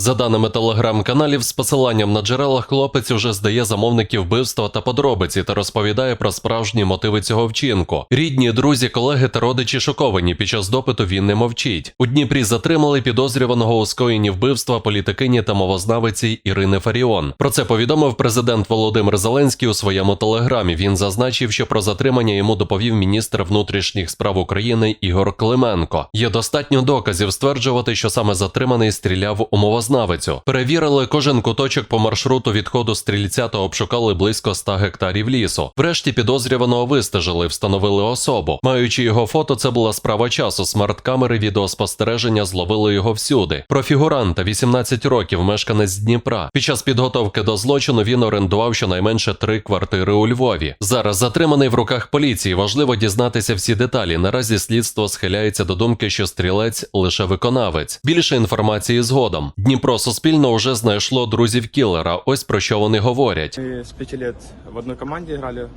За даними телеграм-каналів, з посиланням на джерела, хлопець уже здає замовників вбивства та подробиці та розповідає про справжні мотиви цього вчинку. Рідні, друзі, колеги та родичі шоковані. Під час допиту він не мовчить. У Дніпрі затримали підозрюваного у скоєнні вбивства політикині та мовознавиці Ірини Фаріон. Про це повідомив президент Володимир Зеленський у своєму телеграмі. Він зазначив, що про затримання йому доповів міністр внутрішніх справ України Ігор Клименко. Є достатньо доказів стверджувати, що саме затриманий стріляв у мовознавицю. Перевірили кожен куточок по маршруту відходу стрільця та обшукали близько 100 гектарів лісу. Врешті підозрюваного вистежили, встановили особу. Маючи його фото, це була справа часу. Смарт-камери відеоспостереження зловили його всюди. Про фігуранта 18 років, мешканець Дніпра. Під час підготовки до злочину він орендував щонайменше три квартири у Львові. Зараз затриманий в руках поліції. Важливо дізнатися всі деталі. Наразі слідство схиляється до думки, що стрілець лише виконавець. Більше інформації згодом. Дніпро Суспільно вже знайшло друзів кілера. Ось про що вони говорять. Мы с пяти лет в одной команде играли. Э,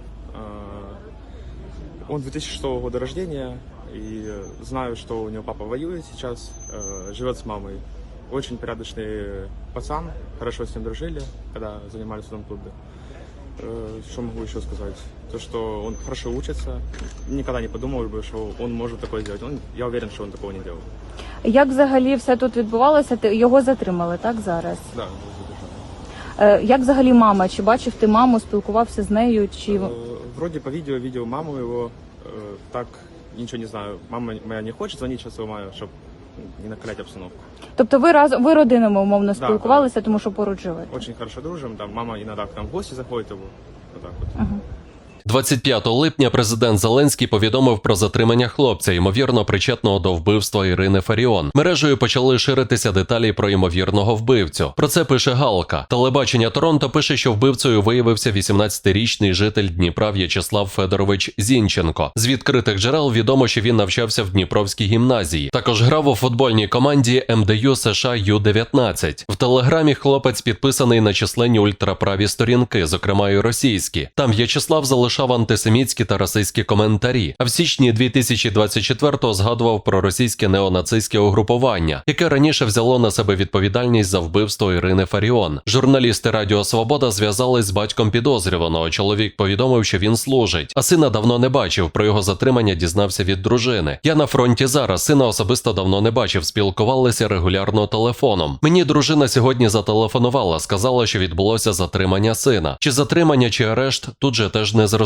Он 2006 года рождения, и э, знаю, что у него папа воюет сейчас, э, живет с мамой. Очень порядочный пацан, хорошо с ним дружили, когда занимались в этом клубе. Э, Что могу еще сказать? То, что он хорошо учится. Никогда не подумал бы, что он может такое сделать. Он, я уверен, что он такого не делал. Як взагалі все тут відбувалося? Ти його затримали, так зараз? Да, он задержан. Е, як взагалі мама? Чи бачив ти маму, спілкувався з нею? Чи Э, Вроде по видео видел маму его, э, так ничего не знаю. Мама моя не хочет звонить сейчас его маме, чтобы не накалять обстановку. тобто ви разом ви родинами умовно Да, спілкувалися, тому що поруч живете? Очень хорошо дружим, там мама иногда к нам в гости заходит его. Вот так вот. Ага. 25 липня президент Зеленський повідомив про затримання хлопця, ймовірно причетного до вбивства Ірини Фаріон. Мережею почали ширитися деталі про ймовірного вбивцю. Про це пише Галка. Телебачення Торонто пише, що вбивцею виявився 18-річний житель Дніпра В'ячеслав Федорович Зінченко. З відкритих джерел відомо, що він навчався в Дніпровській гімназії. Також грав у футбольній команді МДЮ США Ю-19. В телеграмі хлопець підписаний на численні ультраправі сторінки, зокрема і російські. Там В'ячеслав залишав антисемітські та расистські коментарі. А в січні 2024-го згадував про російське неонацистське угрупування, яке раніше взяло на себе відповідальність за вбивство Ірини Фаріон. Журналісти Радіо Свобода зв'язались з батьком підозрюваного. Чоловік повідомив, що він служить, а сина давно не бачив. Про його затримання дізнався від дружини. Я на фронті зараз. Сина особисто давно не бачив. Спілкувалися регулярно телефоном. Мені дружина сьогодні зателефонувала, сказала, що відбулося затримання сина. Чи затримання, чи арешт тут же теж не зрозуміло.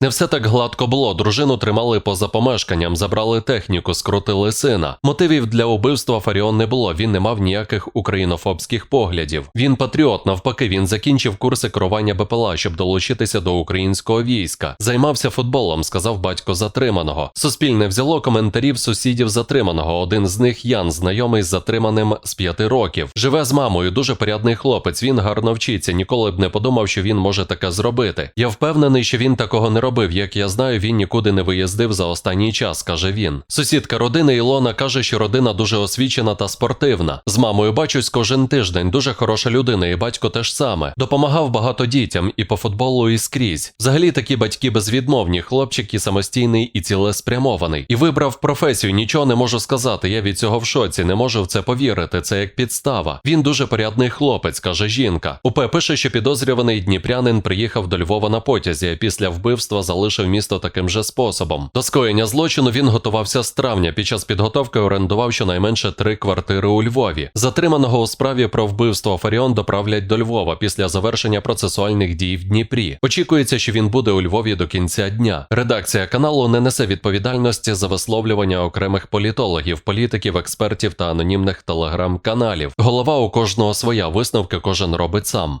Не все так гладко було. Дружину тримали поза помешканням, забрали техніку, скрутили сина. Мотивів для убивства Фаріон не було. Він не мав ніяких українофобських поглядів. Він патріот. Навпаки, він закінчив курси керування БПЛА, щоб долучитися до українського війська. Займався футболом, сказав батько затриманого. Суспільне взяло коментарів сусідів затриманого. Один з них Ян, знайомий з затриманим з п'яти років. Живе з мамою, дуже порядний хлопець. Він гарно вчиться. Ніколи б не подумав, що він може таке зробити. Я впевнений, що він такого не робив. Як я знаю, він нікуди не виїздив за останній час, каже він. Сусідка родини Ілона каже, що родина дуже освічена та спортивна. З мамою бачусь кожен тиждень. Дуже хороша людина, і батько теж саме. Допомагав багато дітям і по футболу, і скрізь. Взагалі такі батьки безвідмовні, хлопчик і самостійний і цілеспрямований. І вибрав професію. Нічого не можу сказати. Я від цього в шоці, не можу в це повірити. Це як підстава. Він дуже порядний хлопець, каже жінка. УП пише, що підозрюваний дніпрянин приїхав до Львова на потязі, а після вбивства залишив місто таким же способом. До скоєння злочину він готувався з травня. Під час підготовки орендував щонайменше три квартири у Львові. Затриманого у справі про вбивство Фаріон доправлять до Львова після завершення процесуальних дій в Дніпрі. Очікується, що він буде у Львові до кінця дня. Редакція каналу не несе відповідальності за висловлювання окремих політологів, політиків, експертів та анонімних телеграм-каналів. Голова у кожного своя висновки кожен робить сам.